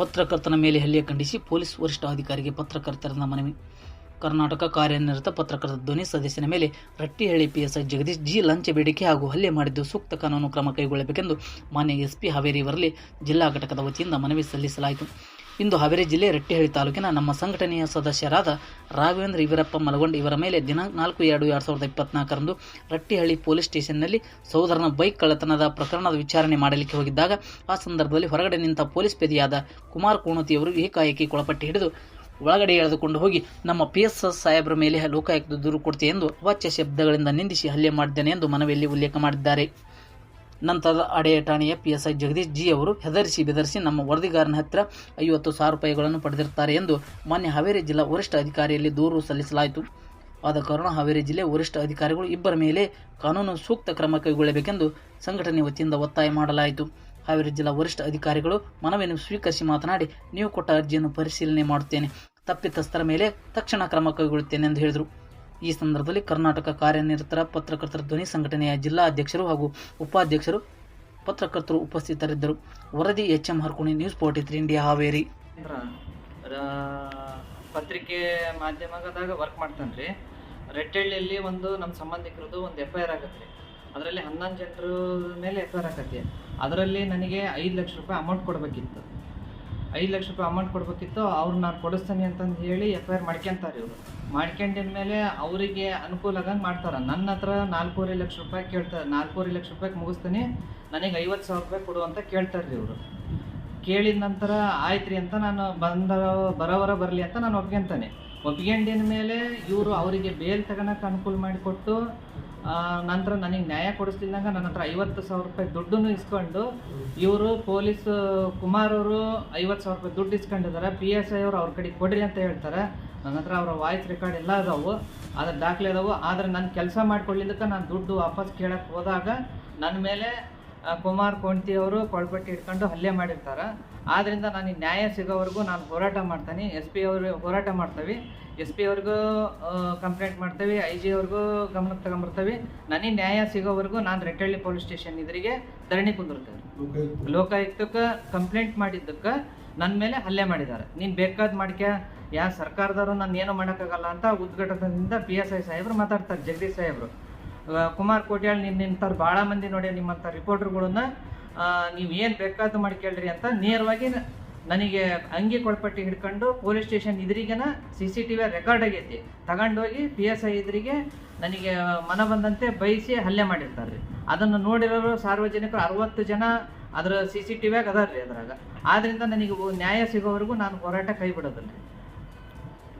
ಪತ್ರಕರ್ತನ ಮೇಲೆ ಹಲ್ಲೆ ಖಂಡಿಸಿ ಪೊಲೀಸ್ ವರಿಷ್ಠಾಧಿಕಾರಿಗೆ ಪತ್ರಕರ್ತರಿಂದ ಮನವಿ. ಕರ್ನಾಟಕ ಕಾರ್ಯನಿರತ ಪತ್ರಕರ್ತ ಧ್ವನಿ ಸದಸ್ಯನ ಮೇಲೆ ರಟ್ಟಿಹಳ್ಳಿ ಪಿಎಸ್ಐ ಜಗದೀಶ್ ಜಿ ಲಂಚ ಬೇಡಿಕೆ ಹಾಗೂ ಹಲ್ಲೆ ಮಾಡಿದ್ದು ಸೂಕ್ತ ಕಾನೂನು ಕ್ರಮ ಕೈಗೊಳ್ಳಬೇಕೆಂದು ಮಾನ್ಯ ಎಸ್ಪಿ ಹಾವೇರಿ ಜಿಲ್ಲಾ ಘಟಕದ ವತಿಯಿಂದ ಮನವಿ ಸಲ್ಲಿಸಲಾಯಿತು. ಇಂದು ಹಾವೇರಿ ಜಿಲ್ಲೆ ರಟ್ಟಿಹಳ್ಳಿ ತಾಲೂಕಿನ ನಮ್ಮ ಸಂಘಟನೆಯ ಸದಸ್ಯರಾದ ರಾಘವೇಂದ್ರ ಇವರಪ್ಪ ಮಲಗೊಂಡ್ ಇವರ ಮೇಲೆ ದಿನಾಂಕ ನಾಲ್ಕು ಎರಡು ಎರಡು ಸಾವಿರದ ಇಪ್ಪತ್ನಾಲ್ಕರಂದು ರಟ್ಟಿಹಳ್ಳಿ ಪೊಲೀಸ್ ಸ್ಟೇಷನ್ನಲ್ಲಿ ಸಹೋದರನ ಬೈಕ್ ಕಳ್ಳತನದ ಪ್ರಕರಣದ ವಿಚಾರಣೆ ಮಾಡಲಿಕ್ಕೆ ಹೋಗಿದ್ದಾಗ ಆ ಸಂದರ್ಭದಲ್ಲಿ ಹೊರಗಡೆ ನಿಂತ ಪೊಲೀಸ್ ಪೇದಿಯಾದ ಕುಮಾರ್ ಕೋಣತಿಯವರು ಏಕಾಏಕಿ ಕೊಳಪಟ್ಟಿ ಹಿಡಿದು ಒಳಗಡೆ ಎಳೆದುಕೊಂಡು ಹೋಗಿ, ನಮ್ಮ ಪಿ ಎಸ್ ಎಸ್ ಸಾಹೇಬರ ಮೇಲೆ ಲೋಕಾಯುಕ್ತ ದೂರು ಕೊಡ್ತೆ ಎಂದು ಅವಾಚ್ಯ ಶಬ್ದಗಳಿಂದ ನಿಂದಿಸಿ ಹಲ್ಲೆ ಮಾಡಿದ್ದೇನೆ ಎಂದು ಮನವಿಯಲ್ಲಿ ಉಲ್ಲೇಖ ಮಾಡಿದ್ದಾರೆ. ನಂತರದ ಅಡೆಯ ಠಾಣೆಯ P S I Jagadish ji ಅವರು ಹೆದರಿಸಿ ಬೆದರಿಸಿ ನಮ್ಮ ವರದಿಗಾರನ ಹತ್ತಿರ ಐವತ್ತು ಸಾವಿರ ರೂಪಾಯಿಗಳನ್ನು ಪಡೆದಿರುತ್ತಾರೆ ಎಂದು ಮಾನ್ಯ ಹಾವೇರಿ ಜಿಲ್ಲಾ ವರಿಷ್ಠ ಅಧಿಕಾರಿಯಲ್ಲಿ ದೂರು ಸಲ್ಲಿಸಲಾಯಿತು. ಆದ ಕಾರಣ ಹಾವೇರಿ ಜಿಲ್ಲೆ ವರಿಷ್ಠ ಅಧಿಕಾರಿಗಳು ಇಬ್ಬರ ಮೇಲೆ ಕಾನೂನು ಸೂಕ್ತ ಕ್ರಮ ಕೈಗೊಳ್ಳಬೇಕೆಂದು ಸಂಘಟನೆ ವತಿಯಿಂದ ಒತ್ತಾಯ ಮಾಡಲಾಯಿತು. ಹಾವೇರಿ ಜಿಲ್ಲಾ ವರಿಷ್ಠ ಅಧಿಕಾರಿಗಳು ಮನವಿಯನ್ನು ಸ್ವೀಕರಿಸಿ ಮಾತನಾಡಿ, ನೀವು ಕೊಟ್ಟ ಅರ್ಜಿಯನ್ನು ಪರಿಶೀಲನೆ ಮಾಡುತ್ತೇನೆ. ತಪ್ಪಿತಸ್ಥರ ಮೇಲೆ ತಕ್ಷಣ ಕ್ರಮ ಕೈಗೊಳ್ಳುತ್ತೇನೆ ಎಂದು ಹೇಳಿದರು. ಈ ಸಂದರ್ಭದಲ್ಲಿ ಕರ್ನಾಟಕ ಕಾರ್ಯನಿರತರ ಪತ್ರಕರ್ತರ ಧ್ವನಿ ಸಂಘಟನೆಯ ಜಿಲ್ಲಾ ಅಧ್ಯಕ್ಷರು ಹಾಗೂ ಉಪಾಧ್ಯಕ್ಷರು ಪತ್ರಕರ್ತರು ಉಪಸ್ಥಿತರಿದ್ದರು. ವರದಿ H M Harkuni, news forty three India, Haveri. ಪತ್ರಿಕೆ ಮಾಧ್ಯಮದಾಗ ವರ್ಕ್ ಮಾಡ್ತಾನೆ ರೀ. ರೆಟ್ಟಳ್ಳಿಯಲ್ಲಿ ಒಂದು ನಮ್ಮ ಸಂಬಂಧಿಕರದು ಒಂದು ಎಫ್ ಐ ಆರ್ ಆಗತ್ತೆ ರೀ ಅದರಲ್ಲಿ ಹನ್ನೊಂದು ಜನರ ಮೇಲೆ ಎಫ್ ಐ ಆರ್ ಆಗತ್ತೆ. ಅದರಲ್ಲಿ ನನಗೆ ಐದು ಲಕ್ಷ ರೂಪಾಯಿ ಅಮೌಂಟ್ ಕೊಡಬೇಕಿತ್ತು. ಐದು ಲಕ್ಷ ರೂಪಾಯಿ ಅಮೌಂಟ್ ಕೊಡಬೇಕಿತ್ತು ಅವ್ರು ನಾನು ಕೊಡಿಸ್ತೀನಿ ಅಂತಂದು ಹೇಳಿ ಎಫ್ ಐ ಆರ್ ಮಾಡ್ಕೊಂತಾರೆ ಇವರು. ಮಾಡ್ಕೊಂಡಿದ್ಮೇಲೆ ಅವರಿಗೆ ಅನುಕೂಲ ಆಗಂಗೆ ಮಾಡ್ತಾರೆ. ನನ್ನ ಹತ್ರ ನಾಲ್ಕೂವರೆ ಲಕ್ಷ ರೂಪಾಯಿ ಕೇಳ್ತಾರೆ. ನಾಲ್ಕೂವರೆ ಲಕ್ಷ ರೂಪಾಯಿಗೆ ಮುಗಿಸ್ತೀನಿ, ನನಗೆ ಐವತ್ತು ಸಾವಿರ ರೂಪಾಯಿ ಕೊಡು ಅಂತ ಕೇಳ್ತಾರೆ ರೀ ಇವರು. ಕೇಳಿದ ನಂತರ ಆಯ್ತು ರೀ ಅಂತ ನಾನು ಬಂದ ಬರೋವರ ಬರಲಿ ಅಂತ ನಾನು ಒಪ್ಕೊಂತಾನೆ. ಒಪ್ಕೊಂಡಿದ್ಮೇಲೆ ಇವರು ಅವರಿಗೆ ಬೇಲ್ ತಗೋಣಕ್ಕೆ ಅನುಕೂಲ ಮಾಡಿಕೊಟ್ಟು ನಂತರ ನನಗೆ ನ್ಯಾಯ ಕೊಡಿಸ್ಲಿಲ್ಲಂಗ ನನ್ನ ಹತ್ರ ಐವತ್ತು ಸಾವಿರ ರೂಪಾಯಿ ದುಡ್ಡನ್ನು ಇಸ್ಕೊಂಡು ಇವರು ಪೊಲೀಸ್ ಕುಮಾರ್ ಅವರು ಐವತ್ತು ಸಾವಿರ ರೂಪಾಯಿ ದುಡ್ಡು ಇಸ್ಕೊಂಡಿದ್ದಾರೆ ಪಿ ಎಸ್ ಐ ಅವರು ಅವ್ರ ಕಡೆ ಕೊಡ್ರಿ ಅಂತ ಹೇಳ್ತಾರೆ. ನನ್ನ ಹತ್ರ ಅವರ ವಾಯ್ಸ್ ರೆಕಾರ್ಡ್ ಎಲ್ಲ ಅದಾವು. ಅದ್ರ ದಾಖಲೆ ಅದಾವು. ಆದರೆ ನಾನು ಕೆಲಸ ಮಾಡ್ಕೊಳ್ಳಿದ್ದಕ್ಕೆ ನಾನು ದುಡ್ಡು ವಾಪಸ್ ಕೇಳಕ್ಕೆ ಹೋದಾಗ ನನ್ನ ಮೇಲೆ ಕುಮಾರ್ ಕೊಂಟಿ ಅವರು ಕೊಳ್ಪಟ್ಟಿ ಹಿಡ್ಕೊಂಡು ಹಲ್ಲೆ ಮಾಡಿರ್ತಾರೆ. ಆದ್ದರಿಂದ ನನಗೆ ನ್ಯಾಯ ಸಿಗೋವರೆಗೂ ನಾನು ಹೋರಾಟ ಮಾಡ್ತೀನಿ. ಎಸ್ ಪಿ ಅವರು ಹೋರಾಟ ಮಾಡ್ತೀವಿ. ಎಸ್ ಪಿ ಅವ್ರಿಗೂ ಕಂಪ್ಲೇಂಟ್ ಮಾಡ್ತೀವಿ. ಐ ಜಿ ಅವ್ರಿಗೂ ಗಮನಕ್ಕೆ ತಗೊಂಬರ್ತೀವಿ. ನನಗೆ ನ್ಯಾಯ ಸಿಗೋವರೆಗೂ ನಾನು ರೆಟ್ಟಳ್ಳಿ ಪೊಲೀಸ್ ಸ್ಟೇಷನ್ ಎದುರಿಗೆ ಧರಣಿ ಕುಂದಿರ್ತೇವೆ ಲೋಕಾಯುಕ್ತಕ್ಕೆ ಕಂಪ್ಲೇಂಟ್ ಮಾಡಿದ್ದಕ್ಕೆ ನನ್ನ ಮೇಲೆ ಹಲ್ಲೆ ಮಾಡಿದ್ದಾರೆ. ನೀನು ಬೇಕಾದ ಮಾಡ್ಕೆ ಯಾ ಸರ್ಕಾರದವರು ನಾನು ಏನು ಮಾಡೋಕ್ಕಾಗಲ್ಲ ಅಂತ ಉದ್ಘಾಟನದಿಂದ ಪಿ ಎಸ್ ಐ ಸಾಹೇಬರು ಮಾತಾಡ್ತಾರೆ ಜಗದೀಶ್ ಸಾಹೇಬರು. ಕುಮಾರ್ ಕೋಟ್ಯಾಳ್ ನಿಂತಾರ ಭಾಳ ಮಂದಿ ನೋಡಿ ನಿಮ್ಮಂಥ ರಿಪೋರ್ಟರ್ಗಳನ್ನ ನೀವು ಏನು ಬೇಕಾದ್ದು ಮಾಡ್ಕೇಳ್ರಿ ಅಂತ ನೇರವಾಗಿ ನನಗೆ ಅಂಗಿ ಕೊಳ್ಪಟ್ಟಿ ಹಿಡ್ಕೊಂಡು police station ಇದ್ರಿಗೆನ C C T V record ಆಗೈತಿ. ತಗೊಂಡೋಗಿ ಪಿ ಎಸ್ ಐ ಇದ್ರಿಗೆ ನನಗೆ ಮನ ಬಂದಂತೆ ಬಯಸಿ ಹಲ್ಲೆ ಮಾಡಿರ್ತಾರೆ ರೀ ಅದನ್ನು ನೋಡಿರೋರು ಸಾರ್ವಜನಿಕರು ಅರವತ್ತು ಜನ ಅದರ ಸಿ ಸಿ ಟಿ ವಿಯಾಗ ಅದಾರ ರೀ ಅದ್ರಾಗ. ಆದ್ರಿಂದ ನನಗೆ ನ್ಯಾಯ ಸಿಗೋವರೆಗೂ ನಾನು ಹೋರಾಟ ಕೈ ಬಿಡೋದಿಲ್ಲ ರೀ